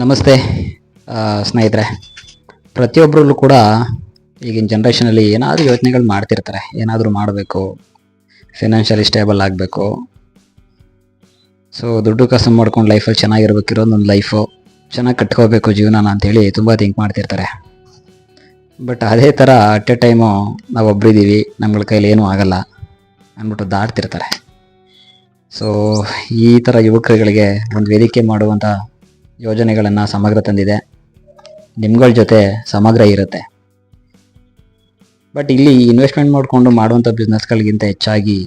ನಮಸ್ತೆ ಸ್ನೇಹಿತರೆ. ಪ್ರತಿಯೊಬ್ಬರಲ್ಲೂ ಕೂಡ ಈಗಿನ ಜನ್ರೇಷನಲ್ಲಿ ಏನಾದರೂ ಯೋಚನೆಗಳು ಮಾಡ್ತಿರ್ತಾರೆ. ಏನಾದರೂ ಮಾಡಬೇಕು ಫಿನಾನ್ಷಿಯಲಿ ಸ್ಟೇಬಲ್ ಆಗಬೇಕು. ಸೊ ದುಡ್ಡು ಕಸ ಮಾಡ್ಕೊಂಡು ಲೈಫಲ್ಲಿ ಚೆನ್ನಾಗಿರ್ಬೇಕಿರೋದೊಂದು ಲೈಫು ಚೆನ್ನಾಗಿ ಕಟ್ಕೋಬೇಕು ಜೀವನನ ಅಂತೇಳಿ ತುಂಬ ಥಿಂಕ್ ಮಾಡ್ತಿರ್ತಾರೆ. ಬಟ್ ಅದೇ ಥರ ಅಟ್ ಎ ಟೈಮು ನಾವು ಒಬ್ಬರಿದ್ದೀವಿ ನಮ್ಗಳ ಕೈಲಿ ಏನೂ ಆಗಲ್ಲ ಅಂದ್ಬಿಟ್ಟು ದಾಡ್ತಿರ್ತಾರೆ ಸೊ ಈ ಥರ ಯುವಕರುಗಳಿಗೆ ಒಂದು ವೇದಿಕೆ ಮಾಡುವಂಥ ಯೋಜನೆಗಳನ್ನು ಸಮಗ್ರ ತಂದಿದೆ. ನಿಮ್ಗಳ ಜೊತೆ ಸಮಗ್ರ ಇರುತ್ತೆ. ಬಟ್ ಇಲ್ಲಿ ಇನ್ವೆಸ್ಟ್ಮೆಂಟ್ ಮಾಡಿಕೊಂಡು ಮಾಡುವಂಥ ಬಿಸ್ನೆಸ್ಗಳಿಗಿಂತ ಹೆಚ್ಚಾಗಿ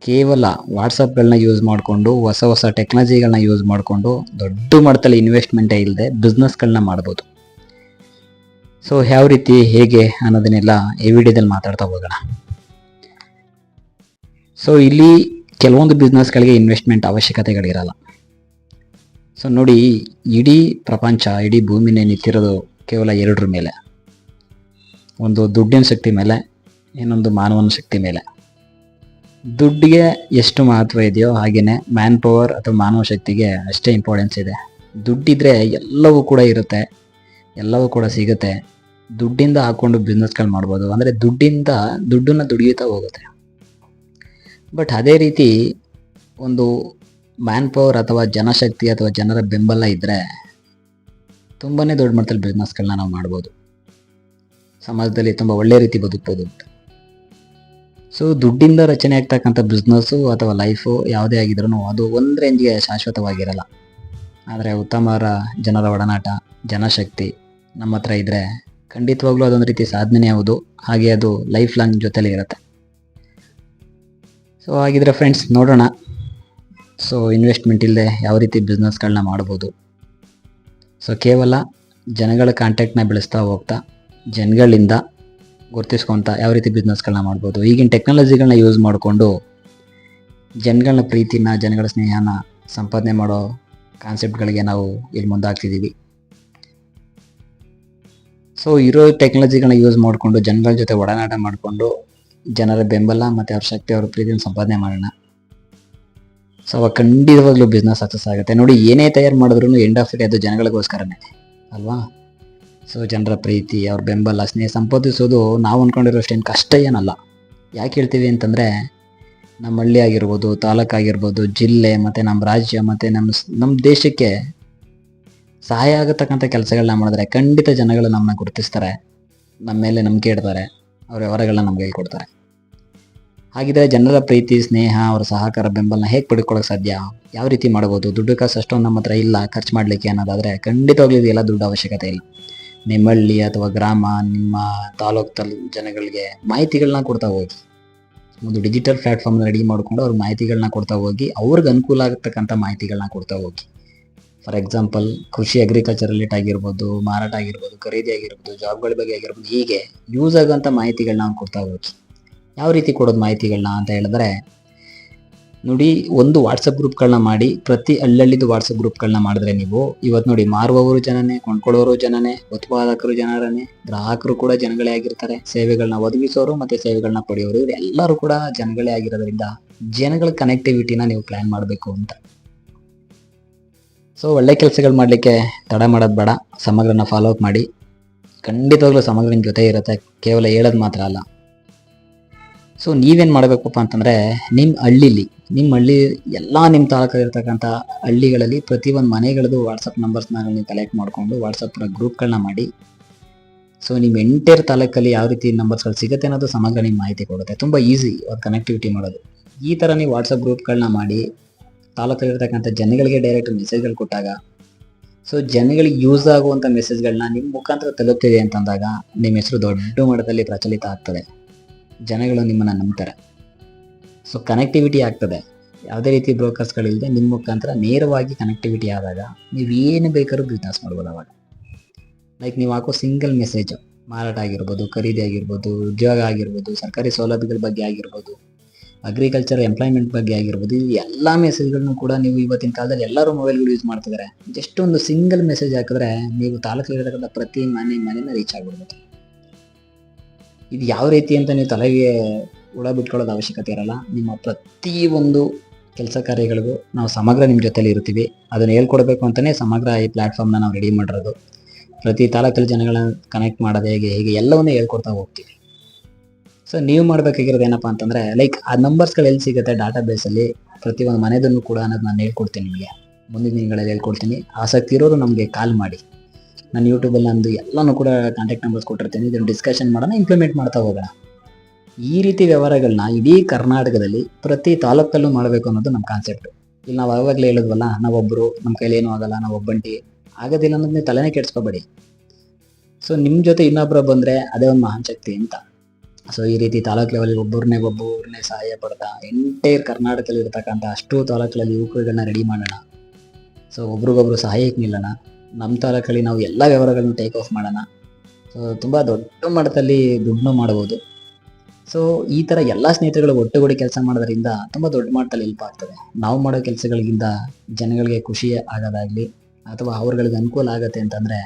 ಕೇವಲ ವಾಟ್ಸಪ್ಗಳನ್ನ ಯೂಸ್ ಮಾಡಿಕೊಂಡು, ಹೊಸ ಹೊಸ ಟೆಕ್ನಾಲಜಿಗಳನ್ನ ಯೂಸ್ ಮಾಡಿಕೊಂಡು ದೊಡ್ಡ ಮಟ್ಟದಲ್ಲಿ ಇನ್ವೆಸ್ಟ್ಮೆಂಟೇ ಇಲ್ಲದೆ ಬಿಸ್ನೆಸ್ಗಳನ್ನ ಮಾಡ್ಬೋದು. ಸೊ ಯಾವ ರೀತಿ, ಹೇಗೆ ಅನ್ನೋದನ್ನೆಲ್ಲ ಈ ವಿಡಿಯೋದಲ್ಲಿ ಮಾತಾಡ್ತಾ ಹೋಗೋಣ. ಸೊ ಇಲ್ಲಿ ಕೆಲವೊಂದು ಬಿಸ್ನೆಸ್ಗಳಿಗೆ ಇನ್ವೆಸ್ಟ್ಮೆಂಟ್ ಅವಶ್ಯಕತೆಗಳಿರಲ್ಲ. ಸೊ ನೋಡಿ, ಇಡೀ ಪ್ರಪಂಚ, ಇಡೀ ಭೂಮಿನೇ ನಿಂತಿರೋದು ಕೇವಲ ಎರಡರ ಮೇಲೆ. ಒಂದು ದುಡ್ಡಿನ ಶಕ್ತಿ ಮೇಲೆ, ಇನ್ನೊಂದು ಮಾನವನ ಶಕ್ತಿ ಮೇಲೆ. ದುಡ್ಡಿಗೆ ಎಷ್ಟು ಮಹತ್ವ ಇದೆಯೋ ಹಾಗೆಯೇ ಮ್ಯಾನ್ ಪವರ್ ಅಥವಾ ಮಾನವ ಶಕ್ತಿಗೆ ಅಷ್ಟೇ ಇಂಪಾರ್ಟೆನ್ಸ್ ಇದೆ. ದುಡ್ಡಿದ್ರೆ ಎಲ್ಲವೂ ಕೂಡ ಇರುತ್ತೆ, ಎಲ್ಲವೂ ಕೂಡ ಸಿಗುತ್ತೆ. ದುಡ್ಡಿಂದ ಹಾಕ್ಕೊಂಡು ಬಿಸ್ನೆಸ್ಗಳು ಮಾಡ್ಬೋದು. ಅಂದರೆ ದುಡ್ಡಿಂದ, ದುಡ್ಡನ್ನು ದುಡಿಯುತ್ತಾ ಹೋಗುತ್ತೆ. ಬಟ್ ಅದೇ ರೀತಿ ಒಂದು ಮ್ಯಾನ್ ಪವರ್ ಅಥವಾ ಜನಶಕ್ತಿ ಅಥವಾ ಜನರ ಬೆಂಬಲ ಇದ್ದರೆ ತುಂಬಾ ದೊಡ್ಡ ಮಟ್ಟದಲ್ಲಿ ಬಿಸ್ನೆಸ್ಗಳನ್ನ ನಾವು ಮಾಡ್ಬೋದು. ಸಮಾಜದಲ್ಲಿ ತುಂಬ ಒಳ್ಳೆ ರೀತಿ ಬದುಕ್ಬೋದು ಅಂತ. ಸೊ ದುಡ್ಡಿಂದ ರಚನೆ ಆಗ್ತಕ್ಕಂಥ ಬಿಸ್ನೆಸ್ಸು ಅಥವಾ ಲೈಫು ಯಾವುದೇ ಆಗಿದ್ರೂ ಅದು ಒಂದು ರೇಂಜ್ಗೆ ಶಾಶ್ವತವಾಗಿರಲ್ಲ. ಆದರೆ ಉತ್ತಮರ ಜನರ ಒಡನಾಟ, ಜನಶಕ್ತಿ ನಮ್ಮ ಹತ್ರ ಇದ್ದರೆ ಖಂಡಿತವಾಗ್ಲೂ ಅದೊಂದು ರೀತಿ ಸಾಧನೆ ಯಾವುದು ಹಾಗೆ ಅದು ಲೈಫ್ ಲಾಂಗ್ ಜೊತೆಲಿ ಇರುತ್ತೆ. ಸೊ ಹಾಗಿದ್ರೆ ಫ್ರೆಂಡ್ಸ್ ನೋಡೋಣ. ಸೊ ಇನ್ವೆಸ್ಟ್ಮೆಂಟ್ ಇಲ್ಲದೆ ಯಾವ ರೀತಿ ಬಿಸ್ನೆಸ್ಗಳನ್ನ ಮಾಡ್ಬೋದು? ಸೊ ಕೇವಲ ಜನಗಳ ಕಾಂಟ್ಯಾಕ್ಟ್ನ ಬೆಳೆಸ್ತಾ ಹೋಗ್ತಾ, ಜನಗಳಿಂದ ಗುರ್ತಿಸ್ಕೊತ ಯಾವ ರೀತಿ ಬಿಸ್ನೆಸ್ಗಳನ್ನ ಮಾಡ್ಬೋದು? ಈಗಿನ ಟೆಕ್ನಾಲಜಿಗಳನ್ನ ಯೂಸ್ ಮಾಡಿಕೊಂಡು ಜನಗಳ ಪ್ರೀತಿನ, ಜನಗಳ ಸ್ನೇಹನ ಸಂಪಾದನೆ ಮಾಡೋ ಕಾನ್ಸೆಪ್ಟ್ಗಳಿಗೆ ನಾವು ಇಲ್ಲಿ ಮುಂದಾಗ್ತಿದ್ದೀವಿ ಸೊ ಇರೋ ಟೆಕ್ನಾಲಜಿಗಳನ್ನ ಯೂಸ್ ಮಾಡಿಕೊಂಡು, ಜನಗಳ ಜೊತೆ ಒಡನಾಟ ಮಾಡಿಕೊಂಡು, ಜನರ ಬೆಂಬಲ ಮತ್ತು ಅವ್ರ ಶಕ್ತಿ ಅವ್ರ ಪ್ರೀತಿನ ಸಂಪಾದನೆ ಮಾಡೋಣ. ಸೊ ಅವಾಗ ಖಂಡಿತವಾಗ್ಲೂ ಬಿಸ್ನೆಸ್ ಸಕ್ಸಸ್ ಆಗುತ್ತೆ. ನೋಡಿ, ಏನೇ ತಯಾರು ಮಾಡಿದ್ರು ಎಂಡ್ ಆಫ್ ಅದು ಜನಗಳಿಗೋಸ್ಕರನೇ, ಅಲ್ವಾ? ಸೊ ಜನರ ಪ್ರೀತಿ, ಅವ್ರ ಬೆಂಬಲ, ಸ್ನೇಹ ಸಂಪಾದಿಸೋದು ನಾವು ಅಂದ್ಕೊಂಡಿರೋಷ್ಟೇನು ಕಷ್ಟ ಏನಲ್ಲ. ಯಾಕೆ ಹೇಳ್ತೀವಿ ಅಂತಂದರೆ ನಮ್ಮ ಹಳ್ಳಿ ಆಗಿರ್ಬೋದು ತಾಲೂಕಾಗಿರ್ಬೋದು ಜಿಲ್ಲೆ, ಮತ್ತು ನಮ್ಮ ರಾಜ್ಯ, ಮತ್ತು ನಮ್ಮ ನಮ್ಮ ದೇಶಕ್ಕೆ ಸಹಾಯ ಆಗತಕ್ಕಂಥ ಕೆಲಸಗಳನ್ನ ಮಾಡಿದ್ರೆ ಖಂಡಿತ ಜನಗಳು ನಮ್ಮನ್ನ ಗುರುತಿಸ್ತಾರೆ ನಮ್ಮ ಮೇಲೆ ನಂಬಿಕೆ ಇಡ್ತಾರೆ, ಅವ್ರ ವ್ಯವಹಾರಗಳನ್ನ ನಮ್ಗೆ ಹೇಳ್ಕೊಡ್ತಾರೆ. ಹಾಗಿದ್ರೆ ಜನರ ಪ್ರೀತಿ, ಸ್ನೇಹ, ಅವರ ಸಹಕಾರ, ಬೆಂಬಲನ ಹೇಗೆ ಪಡ್ಕೊಳ್ಳೋಕೆ ಸಾಧ್ಯ? ಯಾವ ರೀತಿ ಮಾಡ್ಬೋದು? ದುಡ್ಡು ಕಾಸು ಅಷ್ಟೊಂದು ನಮ್ಮ ಹತ್ರ ಇಲ್ಲ, ಖರ್ಚು ಮಾಡಲಿಕ್ಕೆ ಅನ್ನೋದಾದರೆ ಖಂಡಿತವಾಗ್ಲೂ ಇದೆಲ್ಲ ದುಡ್ಡು ಅವಶ್ಯಕತೆ ಇಲ್ಲ. ನಿಮ್ಮ ಹಳ್ಳಿ ಅಥವಾ ಗ್ರಾಮ, ನಿಮ್ಮ ತಾಲೂಕು ಜನಗಳಿಗೆ ಮಾಹಿತಿಗಳನ್ನ ಕೊಡ್ತಾ ಹೋಗಿ. ಒಂದು ಡಿಜಿಟಲ್ ಪ್ಲಾಟ್ಫಾರ್ಮ್ ರೆಡಿ ಮಾಡಿಕೊಂಡು ಅವ್ರ ಮಾಹಿತಿಗಳನ್ನ ಕೊಡ್ತಾ ಹೋಗಿ, ಅವ್ರಿಗೆ ಅನುಕೂಲ ಆಗತಕ್ಕಂಥ ಮಾಹಿತಿಗಳನ್ನ ಕೊಡ್ತಾ ಹೋಗಿ. ಫಾರ್ ಎಕ್ಸಾಂಪಲ್ ಕೃಷಿ ಅಗ್ರಿಕಲ್ಚರ್ ರಿಲೇಟ್ ಆಗಿರ್ಬೋದು, ಮಾರಾಟ ಆಗಿರ್ಬೋದು, ಖರೀದಿ ಆಗಿರ್ಬೋದು ಜಾಬ್ಗಳ ಬಗ್ಗೆ ಆಗಿರ್ಬೋದು, ಹೀಗೆ ಯೂಸ್ ಆಗೋಂಥ ಮಾಹಿತಿಗಳನ್ನ ನಾವು ಕೊಡ್ತಾ ಹೋಗಿ. ಯಾವ ರೀತಿ ಕೊಡೋದು ಮಾಹಿತಿಗಳನ್ನ ಅಂತ ಹೇಳಿದ್ರೆ, ನೋಡಿ ಒಂದು ವಾಟ್ಸಪ್ ಗ್ರೂಪ್ಗಳನ್ನ ಮಾಡಿ, ಪ್ರತಿ ಹಳ್ಳಹಳ್ಳಿದು ವಾಟ್ಸಪ್ ಗ್ರೂಪ್ಗಳನ್ನ ಮಾಡಿದ್ರೆ ನೀವು ಇವತ್ತು ನೋಡಿ ಮಾರುವವರು ಜನನೇ, ಕೊಂಡ್ಕೊಳ್ಳೋರು ಜನನೇ ಉತ್ಪಾದಕರು ಜನರನ್ನೇ, ಗ್ರಾಹಕರು ಕೂಡ ಜನಗಳೇ ಆಗಿರ್ತಾರೆ. ಸೇವೆಗಳನ್ನ ಒದಗಿಸೋರು ಮತ್ತೆ ಸೇವೆಗಳನ್ನ ಪಡೆಯೋರು ಇವರೆಲ್ಲರೂ ಕೂಡ ಜನಗಳೇ ಆಗಿರೋದ್ರಿಂದ ಜನಗಳ ಕನೆಕ್ಟಿವಿಟಿನ ನೀವು ಪ್ಲಾನ್ ಮಾಡಬೇಕು ಅಂತ. ಸೊ ಒಳ್ಳೆ ಕೆಲಸಗಳು ಮಾಡಲಿಕ್ಕೆ ತಡ ಮಾಡೋದು ಬೇಡ. ಸಮಗ್ರನ ಫಾಲೋ ಅಪ್ ಮಾಡಿ. ಖಂಡಿತವಾಗ್ಲೂ ಸಮಗ್ರ ನಿಮ್ಮ ಜೊತೆ ಇರುತ್ತೆ. ಕೇವಲ ಹೇಳೋದು ಮಾತ್ರ ಅಲ್ಲ. ಸೊ ನೀವೇನು ಮಾಡಬೇಕಪ್ಪ ಅಂತಂದರೆ ನಿಮ್ಮ ಹಳ್ಳಿಲಿ ನಿಮ್ಮ ಹಳ್ಳಿ ಎಲ್ಲ ನಿಮ್ಮ ತಾಲೂಕಲ್ಲಿರ್ತಕ್ಕಂಥ ಹಳ್ಳಿಗಳಲ್ಲಿ ಪ್ರತಿಯೊಂದು ಮನೆಗಳದ್ದು ವಾಟ್ಸಪ್ ನಂಬರ್ಸ್ನ ನೀವು ಕಲೆಕ್ಟ್ ಮಾಡಿಕೊಂಡು ವಾಟ್ಸಪ್ನ ಗ್ರೂಪ್ಗಳನ್ನ ಮಾಡಿ. ಸೊ ನಿಮ್ಮ ಎಂಟೈರ್ ತಾಲೂಕಲ್ಲಿ ಯಾವ ರೀತಿ ನಂಬರ್ಸ್ಗಳು ಸಿಗುತ್ತೆ ಅನ್ನೋದು ಸಮಗ್ರ ನಿಮ್ಮ ಮಾಹಿತಿ ಕೊಡುತ್ತೆ. ತುಂಬ ಈಸಿ ಅವ್ರ ಕನೆಕ್ಟಿವಿಟಿ ಮಾಡೋದು. ಈ ಥರ ನೀವು ವಾಟ್ಸಪ್ ಗ್ರೂಪ್ಗಳನ್ನ ಮಾಡಿ ತಾಲೂಕಲ್ಲಿರ್ತಕ್ಕಂಥ ಜನಗಳಿಗೆ ಡೈರೆಕ್ಟ್ ಮೆಸೇಜ್ಗಳು ಕೊಟ್ಟಾಗ ಸೊ ಜನಗಳಿಗೆ ಯೂಸ್ ಆಗುವಂಥ ಮೆಸೇಜ್ಗಳನ್ನ ನಿಮ್ಮ ಮುಖಾಂತರ ತಲುಪ್ತಿದೆ ಅಂತಂದಾಗ ನಿಮ್ಮ ಹೆಸರು ದೊಡ್ಡ ಮಟ್ಟದಲ್ಲಿ ಪ್ರಚಲಿತ ಆಗ್ತದೆ. ಜನಗಳು ನಿಮ್ಮನ್ನು ನಂಬ್ತಾರೆ. ಸೊ ಕನೆಕ್ಟಿವಿಟಿ ಆಗ್ತದೆ. ಯಾವುದೇ ರೀತಿ ಬ್ರೋಕರ್ಸ್ಗಳಿಲ್ಲದೆ ನಿಮ್ಮ ಮುಖಾಂತರ ನೇರವಾಗಿ ಕನೆಕ್ಟಿವಿಟಿ ಆದಾಗ ನೀವು ಏನು ಬೇಕಾದ್ರೂ ಬಿಸ್ನೆಸ್ ಮಾಡ್ಬೋದು ಅವಾಗ. ಲೈಕ್ ನೀವು ಹಾಕೋ ಸಿಂಗಲ್ ಮೆಸೇಜ್ ಮಾರಾಟ ಆಗಿರ್ಬೋದು, ಖರೀದಿ ಆಗಿರ್ಬೋದು, ಉದ್ಯೋಗ ಆಗಿರ್ಬೋದು, ಸರ್ಕಾರಿ ಸೌಲಭ್ಯಗಳ ಬಗ್ಗೆ ಆಗಿರ್ಬೋದು ಅಗ್ರಿಕಲ್ಚರ್ ಎಂಪ್ಲಾಯ್ಮೆಂಟ್ ಬಗ್ಗೆ ಆಗಿರ್ಬೋದು, ಈ ಎಲ್ಲ ಮೆಸೇಜ್ಗಳನ್ನು ಕೂಡ ನೀವು ಇವತ್ತಿನ ಕಾಲದಲ್ಲಿ ಎಲ್ಲರೂ ಮೊಬೈಲ್ಗಳು ಯೂಸ್ ಮಾಡ್ತಿದ್ದಾರೆ. ಜಸ್ಟ್ ಒಂದು ಸಿಂಗಲ್ ಮೆಸೇಜ್ ಹಾಕಿದ್ರೆ ನೀವು ತಾಲೂಕಲ್ಲಿರತಕ್ಕಂಥ ಪ್ರತಿ ಮನೆ ಮನೆನ ರೀಚ್ ಆಗ್ಬಿಡ್ಬೋದು. ಇದು ಯಾವ ರೀತಿ ಅಂತ ನೀವು ತಲೆಗೆ ಹುಳ ಬಿಟ್ಕೊಳ್ಳೋದು ಅವಶ್ಯಕತೆ ಇರಲ್ಲ. ನಿಮ್ಮ ಪ್ರತಿ ಒಂದು ಕೆಲಸ ಕಾರ್ಯಗಳಿಗೂ ನಾವು ಸಮಗ್ರ ನಿಮ್ಮ ಜೊತೆಲಿ ಇರ್ತೀವಿ. ಅದನ್ನು ಹೇಳ್ಕೊಡ್ಬೇಕು ಅಂತಲೇ ಸಮಗ್ರ ಈ ಪ್ಲ್ಯಾಟ್ಫಾರ್ಮ್ನ ನಾವು ರೆಡಿ ಮಾಡಿರೋದು. ಪ್ರತಿ ತಾಲೂಕಲ್ಲಿ ಜನಗಳನ್ನ ಕನೆಕ್ಟ್ ಮಾಡೋದು ಹೇಗೆ ಹೇಗೆ ಎಲ್ಲವನ್ನೂ ಹೇಳ್ಕೊಡ್ತಾ ಹೋಗ್ತೀವಿ. ಸೊ ನೀವು ಮಾಡಬೇಕಾಗಿರೋದು ಏನಪ್ಪ ಅಂತಂದರೆ ಲೈಕ್ ಆ ನಂಬರ್ಸ್ಗಳು ಎಲ್ಲಿ ಸಿಗುತ್ತೆ ಡಾಟಾ ಬೇಸಲ್ಲಿ ಪ್ರತಿಯೊಂದು ಮನೆಯದನ್ನು ಕೂಡ ಅನ್ನೋದು ನಾನು ಹೇಳ್ಕೊಡ್ತೀನಿ ನಿಮಗೆ. ಮುಂದಿನ ದಿನಗಳಲ್ಲಿ ಹೇಳ್ಕೊಡ್ತೀನಿ. ಆಸಕ್ತಿ ಇರೋರು ನಮಗೆ ಕಾಲ್ ಮಾಡಿ. ನಾನು ಯೂಟ್ಯೂಬಲ್ಲಿ ನಂದು ಎಲ್ಲನೂ ಕೂಡ ಕಾಂಟ್ಯಾಕ್ಟ್ ನಂಬರ್ಸ್ ಕೊಟ್ಟಿರ್ತೀನಿ. ಇದನ್ನು ಡಿಸ್ಕಷನ್ ಮಾಡೋಣ ಇಂಪ್ಲಿಮೆಂಟ್ ಮಾಡ್ತಾ ಹೋಗೋಣ. ಈ ರೀತಿ ವ್ಯವಹಾರಗಳನ್ನ ಇಡೀ ಕರ್ನಾಟಕದಲ್ಲಿ ಪ್ರತಿ ತಾಲೂಕಲ್ಲೂ ಮಾಡಬೇಕು ಅನ್ನೋದು ನಮ್ಮ ಕಾನ್ಸೆಪ್ಟ್ ಇಲ್ಲಿ ನಾವು ಆವಾಗಲೇ ಹೇಳಿದ್ವಲ್ಲ ನಾವೊಬ್ಬರು ನಮ್ಮ ಕೈಲಿ ಏನೂ ಆಗಲ್ಲ, ನಾವು ಒಬ್ಬಂಟಿ. ಆಗೋದಿಲ್ಲ ಅನ್ನೋದು ನೀವು ತಲೆನೇ ಕೆಡ್ಸ್ಕೊಬೇಡಿ. ಸೊ ನಿಮ್ಮ ಜೊತೆ ಇನ್ನೊಬ್ಬರು ಬಂದರೆ ಅದೇ ಒಂದು ಮಹಾನ್ ಶಕ್ತಿ ಅಂತ. ಸೊ ಈ ರೀತಿ ತಾಲೂಕು ಲೆವೆಲ್ ಒಬ್ಬರನ್ನೇ ಒಬ್ಬರನ್ನೇ ಸಹಾಯ ಪಡ್ತಾ ಎಂಟೈರ್ ಕರ್ನಾಟಕದಲ್ಲಿ ಇರ್ತಕ್ಕಂಥ ಅಷ್ಟು ತಾಲೂಕಲ್ಲಿ ಯುವಕರುಗಳನ್ನ ರೆಡಿ ಮಾಡೋಣ. ಸೊ ಒಬ್ರಿಗೊಬ್ರು ಸಹಾಯಕ್ಕೆ ನಿಲ್ಲೋಣ. ನಮ್ಮ ತಾಲೂಕಲ್ಲಿ ನಾವು ಎಲ್ಲ ವ್ಯವಹಾರಗಳನ್ನು ಟೇಕ್ ಆಫ್ ಮಾಡೋಣ. ಸೊ ತುಂಬ ದೊಡ್ಡ ಮಟ್ಟದಲ್ಲಿ ದುಡ್ಡು ಮಾಡ್ಬೋದು ಸೊ ಈ ಥರ ಎಲ್ಲ ಸ್ನೇಹಿತರುಗಳು ಒಟ್ಟುಗೂಡಿ ಕೆಲಸ ಮಾಡೋದ್ರಿಂದ ತುಂಬ ದೊಡ್ಡ ಮಟ್ಟದಲ್ಲಿ ಹೆಲ್ಪ್ ಆಗ್ತದೆ. ನಾವು ಮಾಡೋ ಕೆಲಸಗಳಿಗಿಂತ ಜನಗಳಿಗೆ ಖುಷಿ ಆಗೋದಾಗಲಿ ಅಥವಾ ಅವ್ರಗಳಿಗೆ ಅನುಕೂಲ ಆಗುತ್ತೆ ಅಂತಂದರೆ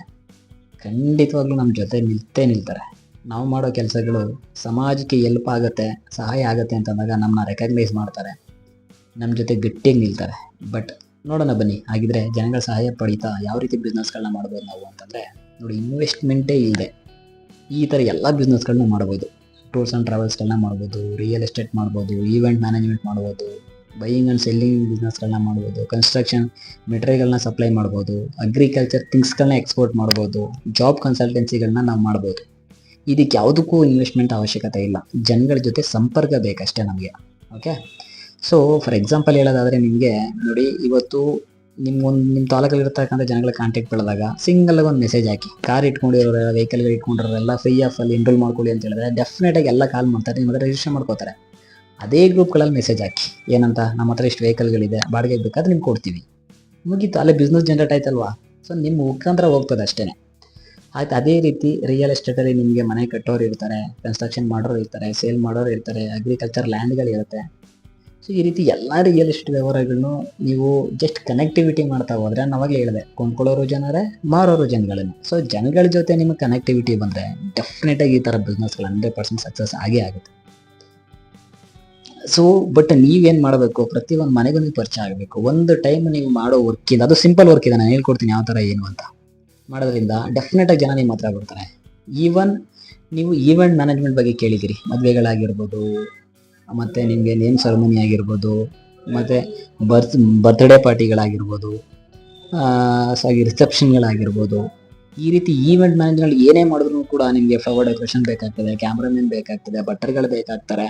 ಖಂಡಿತವಾಗ್ಲೂ ನಮ್ಮ ಜೊತೆ ನಿಲ್ತೇ ನಿಲ್ತಾರೆ. ನಾವು ಮಾಡೋ ಕೆಲಸಗಳು ಸಮಾಜಕ್ಕೆ ಎಲ್ಪ್ ಆಗುತ್ತೆ, ಸಹಾಯ ಆಗುತ್ತೆ ಅಂತಂದಾಗ ನಮ್ಮನ್ನ ರೆಕಗ್ನೈಸ್ ಮಾಡ್ತಾರೆ. ನಮ್ಮ ಜೊತೆ ಗಟ್ಟಿಯಾಗಿ ನಿಲ್ತಾರೆ. ಬಟ್ ನೋಡೋಣ ಬನ್ನಿ. ಹಾಗಿದ್ರೆ ಜನಗಳ ಸಹಾಯ ಪಡೀತಾ ಯಾವ ರೀತಿ ಬಿಸ್ನೆಸ್ಗಳನ್ನ ಮಾಡ್ಬೋದು ನಾವು ಅಂತಂದರೆ, ನೋಡಿ ಇನ್ವೆಸ್ಟ್ಮೆಂಟೇ ಇಲ್ಲದೆ ಈ ಥರ ಎಲ್ಲ ಬಿಸ್ನೆಸ್ಗಳನ್ನ ಮಾಡ್ಬೋದು. ಟೂರ್ಸ್ ಆ್ಯಂಡ್ ಟ್ರಾವೆಲ್ಸ್ಗಳನ್ನ ಮಾಡ್ಬೋದು ರಿಯಲ್ ಎಸ್ಟೇಟ್ ಮಾಡ್ಬೋದು ಈವೆಂಟ್ ಮ್ಯಾನೇಜ್ಮೆಂಟ್ ಮಾಡ್ಬೋದು ಬೈಯಿಂಗ್ ಆ್ಯಂಡ್ ಸೆಲ್ಲಿಂಗ್ ಬಿಸ್ನೆಸ್ಗಳನ್ನ ಮಾಡ್ಬೋದು ಕನ್ಸ್ಟ್ರಕ್ಷನ್ ಮೆಟೀರಿಯಲ್ಗಳನ್ನ ಸಪ್ಲೈ ಮಾಡ್ಬೋದು ಅಗ್ರಿಕಲ್ಚರ್ ಥಿಂಗ್ಸ್ಗಳನ್ನ ಎಕ್ಸ್ಪೋರ್ಟ್ ಮಾಡ್ಬೋದು ಜಾಬ್ ಕನ್ಸಲ್ಟೆನ್ಸಿಗಳನ್ನ ನಾವು ಮಾಡ್ಬೋದು. ಇದಕ್ಕೆ ಯಾವುದಕ್ಕೂ ಇನ್ವೆಸ್ಟ್ಮೆಂಟ್ ಅವಶ್ಯಕತೆ ಇಲ್ಲ. ಜನಗಳ ಜೊತೆ ಸಂಪರ್ಕ ಬೇಕಷ್ಟೇ ನಮಗೆ. ಓಕೆ ಸೊ ಫಾರ್ ಎಕ್ಸಾಂಪಲ್ ಹೇಳೋದಾದರೆ ನಿಮಗೆ, ನೋಡಿ, ಇವತ್ತು ನಿಮ್ಗೊಂದು ನಿಮ್ಮ ತಾಲೂಕಲ್ಲಿ ಇರ್ತಕ್ಕಂಥ ಜನಗಳ ಕಾಂಟ್ಯಾಕ್ಟ್ ಬೆಳೆದಾಗ ಸಿಂಗಲ್ ಒಂದು ಮೆಸೇಜ್ ಹಾಕಿ. ಕಾರ್ ಇಟ್ಕೊಂಡಿರೋರು ವೆಹಿಕಲ್ಗಳು ಇಟ್ಕೊಂಡಿರೋರೆಲ್ಲ ಫ್ರೀ ಅಲ್ಲಿ ಎನ್ರೋಲ್ ಮಾಡ್ಕೊಳ್ಳಿ ಅಂತ ಹೇಳಿದ್ರೆ ಡೆಫಿನೆಟಾಗಿ ಎಲ್ಲ ಕಾಲ್ ಮಾಡ್ತಾರೆ, ನಿಮ್ಮ ಹತ್ರ ರಿಜಿಸ್ಟರ್ ಮಾಡ್ಕೋತಾರೆ. ಅದೇ ಗ್ರೂಪ್ಗಳಲ್ಲಿ ಮೆಸೇಜ್ ಹಾಕಿ. ಏನಂತ, ನಮ್ಮ ಹತ್ರ ಇಷ್ಟು ವೆಹಿಕಲ್ಗಳಿದೆ ಬಾಡಿಗೆ ಬೇಕಾದ್ರೆ ನಿಮ್ಗೆ ಕೊಡ್ತೀವಿ. ಮುಗೀತು. ಅಲ್ಲೇ ಬಿಸ್ನೆಸ್ ಜನರೇಟ್ ಆಯ್ತಲ್ವಾ? ಸೊ ನಿಮ್ಮ ಮುಖಾಂತರ ಹೋಗ್ತದೆ ಅಷ್ಟೇ ಆಯ್ತು, ಅದೇ ರೀತಿ ರಿಯಲ್ ಎಸ್ಟೇಟಲ್ಲಿ ನಿಮಗೆ ಮನೆ ಕಟ್ಟೋರು ಇರ್ತಾರೆ ಕನ್ಸ್ಟ್ರಕ್ಷನ್ ಮಾಡೋರು ಇರ್ತಾರೆ ಸೇಲ್ ಮಾಡೋರು ಇರ್ತಾರೆ ಅಗ್ರಿಕಲ್ಚರ್ ಲ್ಯಾಂಡ್ಗಳು ಇರುತ್ತೆ. ಸೊ ಈ ರೀತಿ ಎಲ್ಲ ರಿಯಲ್ ಎಸ್ಟೇಟ್ ವ್ಯವಹಾರಗಳನ್ನು ನೀವು ಜಸ್ಟ್ ಕನೆಕ್ಟಿವಿಟಿ ಮಾಡ್ತಾ ಹೋದ್ರೆ ನಾನು ಅವಾಗಲೇ ಹೇಳಿದೆ, ಕೊಂಡ್ಕೊಳ್ಳೋರು ಜನರೇ, ಮಾರೋರು ಜನಗಳನ್ನು. ಸೊ ಜನಗಳ ಜೊತೆ ನಿಮಗೆ ಕನೆಕ್ಟಿವಿಟಿ ಬಂದರೆ ಡೆಫಿನೆಟಾಗಿ ಈ ಥರ ಬಿಸ್ನೆಸ್ಗಳು ಹಂಡ್ರೆಡ್ ಪರ್ಸೆಂಟ್ ಸಕ್ಸಸ್ ಆಗೇ ಆಗುತ್ತೆ. ಸೊ ಬಟ್ ನೀವೇನು ಮಾಡಬೇಕು? ಪ್ರತಿ ಒಂದು ಮನೆಗೂ ನೀವು ಪರಿಚಯ ಆಗಬೇಕು. ಒಂದು ಟೈಮ್ ನೀವು ಮಾಡೋ ವರ್ಕ್ ಇದೆ, ಅದು ಸಿಂಪಲ್ ವರ್ಕ್ ಇದೆ, ನಾನು ಹೇಳ್ಕೊಡ್ತೀನಿ ಯಾವ ಥರ ಏನು ಅಂತ. ಮಾಡೋದ್ರಿಂದ ಡೆಫಿನೆಟಾಗಿ ಜನ ನಿಮ್ಮ ಹತ್ರ ಬರ್ತಾರೆ. ಈವನ್ ನೀವು ಈವೆಂಟ್ ಮ್ಯಾನೇಜ್ಮೆಂಟ್ ಬಗ್ಗೆ ಕೇಳಿದಿರಿ ಮದುವೆಗಳಾಗಿರ್ಬೋದು ಮತ್ತು ನಿಮಗೆ ನೇಮ್ ಸೆರೆಮನಿ ಆಗಿರ್ಬೋದು, ಮತ್ತು ಬರ್ತ್ ಬರ್ತ್ಡೇ ಪಾರ್ಟಿಗಳಾಗಿರ್ಬೋದು ಸಾಗಿ ರಿಸೆಪ್ಷನ್ಗಳಾಗಿರ್ಬೋದು ಈ ರೀತಿ ಈವೆಂಟ್ ಮ್ಯಾನೇಜ್ಮೆಂಟ್ ಏನೇ ಮಾಡಿದ್ರು ಕೂಡ ನಿಮಗೆ ಫ್ಲವರ್ ಡೆಕೋರೇಷನ್ ಬೇಕಾಗ್ತದೆ ಕ್ಯಾಮ್ರಾಮನ್ ಬೇಕಾಗ್ತದೆ ಬಟ್ಟರ್ಗಳು ಬೇಕಾಗ್ತಾರೆ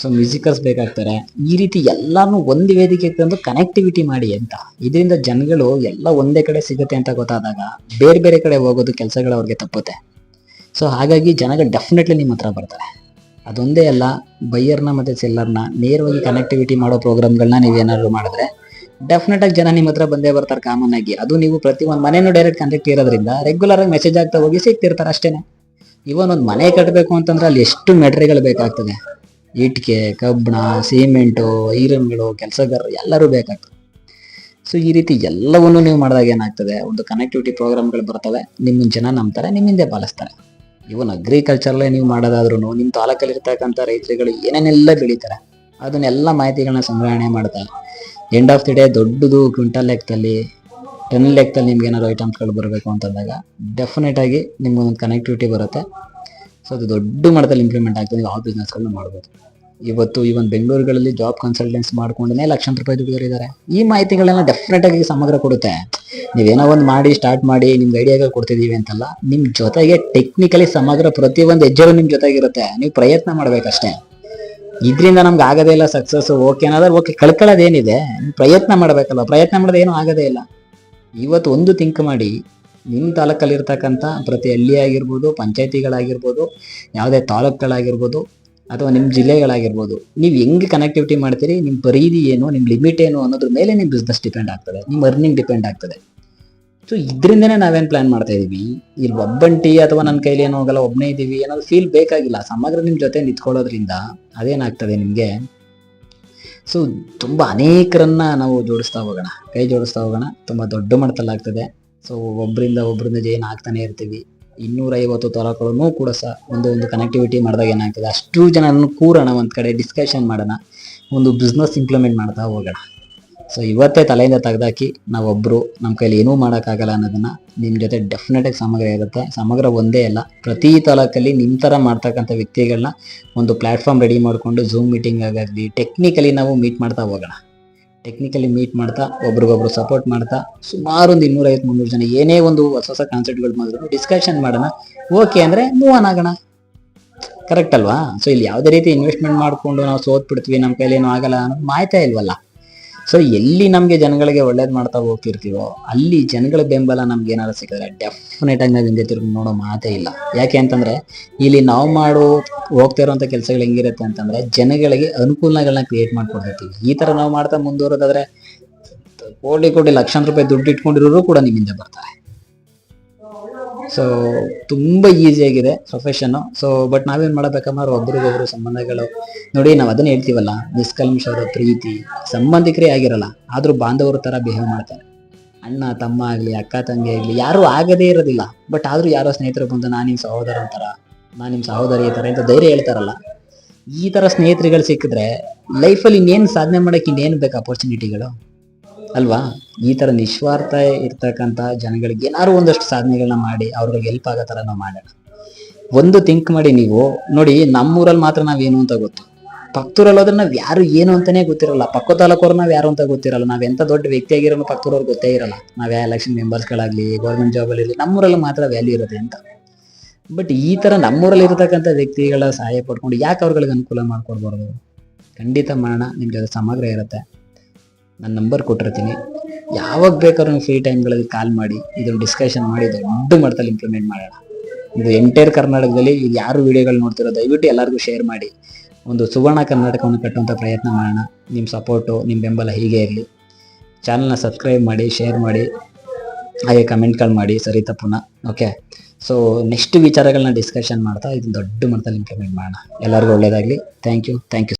ಸೊ ಮ್ಯೂಸಿಕಲ್ಸ್ ಬೇಕಾಗ್ತಾರೆ, ಈ ರೀತಿ ಎಲ್ಲಾನು ಒಂದು ವೇದಿಕೆ ತಂದು ಕನೆಕ್ಟಿವಿಟಿ ಮಾಡಿ ಅಂತ. ಇದರಿಂದ ಜನಗಳು ಎಲ್ಲ ಒಂದೇ ಕಡೆ ಸಿಗುತ್ತೆ ಅಂತ ಗೊತ್ತಾದಾಗ ಬೇರೆ ಬೇರೆ ಕಡೆ ಹೋಗೋದು ಕೆಲಸಗಳು ಅವ್ರಿಗೆ ತಪ್ಪುತ್ತೆ. ಸೊ ಹಾಗಾಗಿ ಜನಗಳು ಡೆಫಿನೆಟ್ಲಿ ನಿಮ್ಮ ಹತ್ರ ಬರ್ತಾರೆ. ಅದೊಂದೇ ಅಲ್ಲ ಬೈಯರ್ನ ಮತ್ತು ಸೆಲ್ಲರ್ನ ನೇರವಾಗಿ ಕನೆಕ್ಟಿವಿಟಿ ಮಾಡೋ ಪ್ರೋಗ್ರಾಮ್ಗಳನ್ನ ನೀವೇನಾದ್ರು ಮಾಡಿದ್ರೆ ಡೆಫಿನೆಟ್ ಆಗಿ ಜನ ನಿಮ್ಮ ಹತ್ರ ಬಂದೇ ಬರ್ತಾರೆ ಕಾಮನ್ ಆಗಿ. ಅದು ನೀವು ಪ್ರತಿ ಒಂದು ಮನೆಯೂ ಡೈರೆಕ್ಟ್ ಕನೆಕ್ಟ್ ಇರೋದ್ರಿಂದ ರೆಗ್ಯುಲರ್ ಆಗಿ ಮೆಸೇಜ್ ಆಗ್ತಾ ಹೋಗಿ ಸಿಗ್ತಿರ್ತಾರೆ ಅಷ್ಟೇನೆ. ಇವನ್ ಒಂದು ಮನೆ ಕಟ್ಟಬೇಕು ಅಂತಂದ್ರೆ ಅಲ್ಲಿ ಎಷ್ಟು ಮೆಟ್ರಿಗಳು ಬೇಕಾಗ್ತದೆ? ಇಟ್ಕೆ, ಕಬ್ಬಣ ಸಿಮೆಂಟು ಐರನ್ಗಳು, ಕೆಲಸಗಾರರು ಎಲ್ಲರೂ ಬೇಕಾಗ್ತದೆ. ಸೊ ಈ ರೀತಿ ಎಲ್ಲವನ್ನೂ ನೀವು ಮಾಡಿದಾಗ ಏನಾಗ್ತದೆ? ಒಂದು ಕನೆಕ್ಟಿವಿಟಿ ಪ್ರೋಗ್ರಾಮ್ಗಳು ಬರ್ತವೆ, ನಿಮ್ಮ ಜನ ನಂಬ್ತಾರೆ, ನಿಮ್ಮಿಂದೆ ಪಾಲಿಸ್ತಾರೆ ಇವನ್ ಅಗ್ರಿಕಲ್ಚರ್ಲೇ ನೀವು ಮಾಡೋದಾದ್ರೂ ನಿಮ್ಮ ತಾಲೂಕಲ್ಲಿ ಇರ್ತಕ್ಕಂಥ ರೈತರುಗಳು ಏನೇನೆಲ್ಲ ಬೆಳೀತಾರೆ, ಅದನ್ನೆಲ್ಲ ಮಾಹಿತಿಗಳನ್ನ ಸಂಗ್ರಹಣೆ ಮಾಡ್ತಾರೆ ಎಂಡ್ ಆಫ್ ದಿ ಡೇ ದೊಡ್ಡದು ಕ್ವಿಂಟಲ್ ಲೆಕ್ಕದಲ್ಲಿ ಟನ್ ಲೆಕ್ಕದಲ್ಲಿ ನಿಮ್ಗೆ ಏನಾದ್ರು ಐಟಮ್ಸ್ಗಳು ಬರಬೇಕು ಅಂತಂದಾಗ ಡೆಫಿನೆಟ್ ಆಗಿ ನಿಮ್ಗೊಂದು ಕನೆಕ್ಟಿವಿಟಿ ಬರುತ್ತೆ. ಸೊ ಅದು ದೊಡ್ಡ ಮಟ್ಟದಲ್ಲಿ ಇಂಪ್ಲಿಮೆಂಟ್ ಆಗ್ತದೆ, ನೀವು ಆ ಬಿಸ್ನೆಸ್ಗಳನ್ನ ಮಾಡ್ಬೋದು. ಇವತ್ತು ಇವನ್ ಬೆಂಗಳೂರುಗಳಲ್ಲಿ ಜಾಬ್ ಕನ್ಸಲ್ಟೆನ್ಸ್ ಮಾಡ್ಕೊಂಡೇ ಲಕ್ಷಾಂತರ ರೂಪಾಯಿ ದುಡಿಯೋರಿದ್ದಾರೆ ಈ ಮಾಹಿತಿಗಳನ್ನ ಡೆಫಿನೆಟ್ ಆಗಿ ಸಮಗ್ರ ಕೊಡುತ್ತೆ. ನೀವೇನೋ ಒಂದು ಮಾಡಿ ಸ್ಟಾರ್ಟ್ ಮಾಡಿ, ನಿಮ್ಗೆ ಐಡಿಯಾಗಳು ಕೊಡ್ತಿದೀವಿ ಅಂತಲ್ಲ, ನಿಮ್ ಜೊತೆಗೆ ಟೆಕ್ನಿಕಲಿ ಸಮಗ್ರ ಪ್ರತಿಯೊಂದು ಹೆಜ್ಜೆಗಳು ನಿಮ್ ಜೊತೆಗಿರುತ್ತೆ. ನೀವು ಪ್ರಯತ್ನ ಮಾಡ್ಬೇಕಷ್ಟೇ. ಇದರಿಂದ ನಮ್ಗೆ ಆಗದೇ ಇಲ್ಲ ಸಕ್ಸಸ್ ಓಕೆ ಅನ್ನೋದ್ರೆ ಓಕೆ ಕಳ್ಕೊಳ್ಳೋದೇನಿದೆ. ಪ್ರಯತ್ನ ಮಾಡಬೇಕಲ್ಲ ಪ್ರಯತ್ನ ಮಾಡೋದು ಏನೂ ಆಗದೇ ಇಲ್ಲ. ಇವತ್ತು ಒಂದು ತಿಂಕ್ ಮಾಡಿ ನಿಮ್ಮ ತಾಲೂಕಲ್ಲಿರ್ತಕ್ಕಂಥ ಪ್ರತಿ ಹಳ್ಳಿ ಆಗಿರ್ಬೋದು ಪಂಚಾಯತಿಗಳಾಗಿರ್ಬೋದು, ಯಾವುದೇ ತಾಲೂಕುಗಳಾಗಿರ್ಬೋದು ಅಥವಾ ನಿಮ್ಮ ಜಿಲ್ಲೆಗಳಾಗಿರ್ಬೋದು, ನೀವು ಹೆಂಗೆ ಕನೆಕ್ಟಿವಿಟಿ ಮಾಡ್ತೀರಿ ನಿಮ್ಮ ಪರಿಧಿ ಏನು ನಿಮ್ಮ ಲಿಮಿಟ್ ಏನು ಅನ್ನೋದ್ರ ಮೇಲೆ ನಿಮ್ಮ ಬಿಸ್ನೆಸ್ ಡಿಪೆಂಡ್ ಆಗ್ತದೆ ನಿಮ್ಮ ಅರ್ನಿಂಗ್ ಡಿಪೆಂಡ್ ಆಗ್ತದೆ. ಸೊ ಇದರಿಂದನೇ ನಾವೇನು ಪ್ಲಾನ್ ಮಾಡ್ತಾ ಇದೀವಿ? ಇಲ್ಲಿ ಒಬ್ಬಂಟಿ ಅಥವಾ ನನ್ನ ಕೈಲಿ ಏನೋ ಹೋಗಲ್ಲ ಒಬ್ಬನೇ ಇದ್ದೀವಿ ಅನ್ನೋದು ಫೀಲ್ ಬೇಕಾಗಿಲ್ಲ. ಸಮಗ್ರ ನಿಮ್ಮ ಜೊತೆ ನಿಂತ್ಕೊಳ್ಳೋದ್ರಿಂದ ಅದೇನಾಗ್ತದೆ ನಿಮಗೆ? ಸೊ ತುಂಬ ಅನೇಕರನ್ನ ನಾವು ಜೋಡಿಸ್ತಾ ಹೋಗೋಣ, ಕೈ ಜೋಡಿಸ್ತಾ ಹೋಗೋಣ. ತುಂಬ ದೊಡ್ಡ ಮಟ್ಟದಲ್ಲಾಗ್ತದೆ. ಸೊ ಒಬ್ಬರಿಂದ ಒಬ್ಬರಿಂದ ಜೈನ್ ಆಗ್ತಾನೆ ಇರ್ತೀವಿ. ಇನ್ನೂರೈವತ್ತು ತಾಲೂಕುಗಳನ್ನು ಕೂಡ ಸಹ ಒಂದು ಒಂದು ಕನೆಕ್ಟಿವಿಟಿ ಮಾಡಿದಾಗ ಏನಾಗ್ತದೆ? ಅಷ್ಟು ಜನರನ್ನು ಕೂರೋಣ, ಒಂದು ಕಡೆ ಡಿಸ್ಕಷನ್ ಮಾಡೋಣ, ಒಂದು ಬಿಸ್ನೆಸ್ ಇಂಪ್ಲಿಮೆಂಟ್ ಮಾಡ್ತಾ ಹೋಗೋಣ. ಸೊ ಇವತ್ತೇ ತಲೆಯಿಂದ ತೆಗೆದಾಕಿ ನಾವೊಬ್ಬರು ನಮ್ಮ ಕೈಯಲ್ಲಿ ಏನೂ ಮಾಡೋಕ್ಕಾಗಲ್ಲ ಅನ್ನೋದನ್ನು ನಿಮ್ಮ ಜೊತೆ ಡೆಫಿನೆಟಾಗಿ ಸಮಗ್ರ ಇರುತ್ತೆ. ಸಮಗ್ರ ಒಂದೇ ಅಲ್ಲ, ಪ್ರತಿ ತಾಲೂಕಲ್ಲಿ ನಿಮ್ಮ ಥರ ಮಾಡ್ತಕ್ಕಂಥ ವ್ಯಕ್ತಿಗಳನ್ನ ಒಂದು ಪ್ಲ್ಯಾಟ್ಫಾರ್ಮ್ ರೆಡಿ ಮಾಡಿಕೊಂಡು ಝೂಮ್ ಮೀಟಿಂಗ್ ಆಗಲಿ ಟೆಕ್ನಿಕಲಿ ನಾವು ಮೀಟ್ ಮಾಡ್ತಾ ಹೋಗೋಣ. ಟೆಕ್ನಿಕಲಿ ಮೀಟ್ ಮಾಡ್ತಾ, ಒಬ್ರಿಗೊಬ್ರು ಸಪೋರ್ಟ್ ಮಾಡ್ತಾ ಸುಮಾರು ಒಂದು ಇನ್ನೂರೈವತ್ತು, ಮುನ್ನೂರು ಜನ ಏನೇ ಒಂದು ಹೊಸ ಹೊಸ ಕಾನ್ಸೆಪ್ಟ್ಗಳು ಮಾಡಿದ್ರು ಡಿಸ್ಕಷನ್ ಮಾಡೋಣ. ಓಕೆ ಅಂದರೆ ಮೂವ್ ಆನ್ ಆಗೋಣ. ಕರೆಕ್ಟ್ ಅಲ್ವಾ? ಸೊ ಇಲ್ಲಿ ಯಾವುದೇ ರೀತಿ ಇನ್ವೆಸ್ಟ್ಮೆಂಟ್ ಮಾಡಿಕೊಂಡು ನಾವು ಸೋತ್ ಬಿಡ್ತೀವಿ ನಮ್ಮ ಕೈಲಿ ಏನೂ ಆಗಲ್ಲ ಅನ್ನೋದು ಮಾಹಿತಿ ಇಲ್ವಲ್ಲ? ಸೊ ಎಲ್ಲಿ ನಮಗೆ ಜನಗಳಿಗೆ ಒಳ್ಳೇದು ಮಾಡ್ತಾ ಹೋಗ್ತಿರ್ತೀವೋ, ಅಲ್ಲಿ ಜನಗಳ ಬೆಂಬಲ ನಮ್ಗೆ ಏನಾದ್ರು ಸಿಕ್ಕಿದ್ರೆ ಡೆಫಿನೆಟ್ ಆಗಿ ನಾವು ಹಿಂದೆ ತಿರುಗಿ ನೋಡೋ ಮಾತೇ ಇಲ್ಲ. ಯಾಕೆ ಅಂತಂದ್ರೆ, ಇಲ್ಲಿ ನಾವು ಮಾಡೋ ಹೋಗ್ತಾ ಇರುವಂತ ಕೆಲಸಗಳು ಹೆಂಗಿರುತ್ತೆ ಅಂತಂದ್ರೆ, ಜನಗಳಿಗೆ ಅನುಕೂಲಗಳನ್ನ ಕ್ರಿಯೇಟ್ ಮಾಡ್ಕೊಡ್ತೀವಿ ಈ ತರ ನಾವು ಮಾಡ್ತಾ ಮುಂದುವರೋದಾದ್ರೆ, ಕೋಟಿ ಕೋಟಿ ಲಕ್ಷಾಂತರ ರೂಪಾಯಿ ದುಡ್ಡು ಇಟ್ಕೊಂಡಿರೋರು ಕೂಡ ನಿಮ್ಮಿಂದ ಬರ್ತಾರೆ. ಸೊ ತುಂಬ ಈಸಿ ಆಗಿದೆ ಪ್ರೊಫೆಷನ್ ಸೊ ಬಟ್ ನಾವೇನ್ ಮಾಡಬೇಕಂದ್ರೆ ಒಬ್ರಿಗೊಬ್ರು ಸಂಬಂಧಗಳು. ನೋಡಿ, ನಾವು ಅದನ್ನ ಹೇಳ್ತೀವಲ್ಲ ನಿಷ್ಕಲ್ಮಶವಾದ ಪ್ರೀತಿ, ಸಂಬಂಧಿಕರೇ ಆಗಿರಲ್ಲ, ಆದ್ರೂ ಬಾಂಧವರ ತರ ಬಿಹೇವ್ ಮಾಡ್ತಾರೆ. ಅಣ್ಣ, ತಮ್ಮ ಆಗ್ಲಿ, ಅಕ್ಕ, ತಂಗಿ ಆಗ್ಲಿ, ಯಾರು ಆಗದೇ ಇರೋದಿಲ್ಲ. ಬಟ್ ಆದ್ರೂ ಯಾರೋ ಸ್ನೇಹಿತರು ಬಂದು, ನಾನು ನಿಮ್ ಸಹೋದರ ಅಂತಾರ, ನಾನು ನಿಮ್ ಸಹೋದರಿ ತರ ಅಂತ ಧೈರ್ಯ ಹೇಳ್ತಾರಲ್ಲ. ಈ ತರ ಸ್ನೇಹಿತರುಗಳು ಸಿಕ್ಕಿದ್ರೆ ಲೈಫಲ್ಲಿ ಇನ್ನೇನು ಸಾಧನೆ ಮಾಡಕ್ಕೆ ಇನ್ನೇನು ಬೇಕು ಅಪರ್ಚುನಿಟಿಗಳು ಅಲ್ವಾ? ಈ ತರ ನಿಸ್ವಾರ್ಥ ಇರ್ತಕ್ಕಂಥ ಜನಗಳಿಗೆ ಏನಾದ್ರು ಒಂದಷ್ಟು ಸಾಧನೆಗಳನ್ನ ಮಾಡಿ, ಅವ್ರಿಗೆ ಹೆಲ್ಪ್ ಆಗೋ ತರ ನಾವು ಮಾಡೋಣ. ಒಂದು ಥಿಂಕ್ ಮಾಡಿ ನೀವು, ನೋಡಿ ನಮ್ಮೂರಲ್ಲಿ ಮಾತ್ರ ನಾವೇನು ಅಂತ ಗೊತ್ತು. ಪಕ್ಕದೂರಲ್ಲಿ ಹೋದ್ರೆ ನಾವು ಯಾರು ಏನು ಅಂತಾನೆ ಗೊತ್ತಿರಲ್ಲ. ಪಕ್ಕ ತಾಲೂಕವ್ರು ನಾವು ಯಾರು ಅಂತ ಗೊತ್ತಿರಲ್ಲ. ನಾವು ಎಂತ ದೊಡ್ಡ ವ್ಯಕ್ತಿ ಆಗಿರೋ ಪಕ್ಕದವ್ರಿಗೆ ಗೊತ್ತೇ ಇರಲ್ಲ. ನಾವು ಎಲೆಕ್ಷನ್ ಮೆಂಬರ್ಸ್ಗಳಾಗ್ಲಿ ಗೌರ್ಮೆಂಟ್ ಅಲ್ಲಿ ನಮ್ಮೂರಲ್ಲಿ ಮಾತ್ರ ವ್ಯಾಲ್ಯೂ ಇರುತ್ತೆ ಅಂತ. ಬಟ್ ಈ ತರ ನಮ್ಮೂರಲ್ಲಿ ಇರತಕ್ಕಂಥ ವ್ಯಕ್ತಿಗಳ ಸಹಾಯ ಪಡ್ಕೊಂಡು ಯಾಕೆ ಅವ್ರಗಳಿಗೆ ಅನುಕೂಲ ಮಾಡ್ಕೊಡ್ಬಾರ್ದು? ಖಂಡಿತ ಮಾಡೋಣ. ನಿಮ್ಗೆ ಅದು ಸಮಗ್ರ ಇರುತ್ತೆ. ನನ್ನ ನಂಬರ್ ಕೊಟ್ಟಿರ್ತೀನಿ. ಯಾವಾಗ ಬೇಕಾದ್ರೂ ನೀವು ಫ್ರೀ ಟೈಮ್ಗಳಲ್ಲಿ ಕಾಲ್ ಮಾಡಿ ಇದನ್ನು ಡಿಸ್ಕಷನ್ ಮಾಡಿ, ದೊಡ್ಡ ಮಟ್ಟದಲ್ಲಿ ಇಂಪ್ಲಿಮೆಂಟ್ ಮಾಡೋಣ. ಇದು ಎಂಟೈರ್ ಕರ್ನಾಟಕದಲ್ಲಿ ಇದು ಯಾರು ವಿಡಿಯೋಗಳು ನೋಡ್ತಿರೋ ದಯವಿಟ್ಟು ಎಲ್ಲರಿಗೂ ಶೇರ್ ಮಾಡಿ. ಒಂದು ಸುವರ್ಣ ಕರ್ನಾಟಕವನ್ನು ಕಟ್ಟುವಂಥ ಪ್ರಯತ್ನ ಮಾಡೋಣ. ನಿಮ್ಮ ಸಪೋರ್ಟು ನಿಮ್ಮ ಬೆಂಬಲ ಹೀಗೆ ಇರಲಿ. ಚಾನಲ್ನ ಸಬ್ಸ್ಕ್ರೈಬ್ ಮಾಡಿ ಶೇರ್ ಮಾಡಿ. ಹಾಗೆ ಕಮೆಂಟ್ಗಳು ಮಾಡಿ, ಸರಿ ತಪ್ಪುನ ಓಕೆ ಸೊ ನೆಕ್ಸ್ಟ್ ವಿಚಾರಗಳನ್ನ ಡಿಸ್ಕಷನ್ ಮಾಡ್ತಾ ಇದನ್ನ ದೊಡ್ಡ ಮಟ್ಟದಲ್ಲಿ ಇಂಪ್ಲಿಮೆಂಟ್ ಮಾಡೋಣ. ಎಲ್ಲರಿಗೂ ಒಳ್ಳೆಯದಾಗಲಿ ಥ್ಯಾಂಕ್ ಯು ಥ್ಯಾಂಕ್ ಯು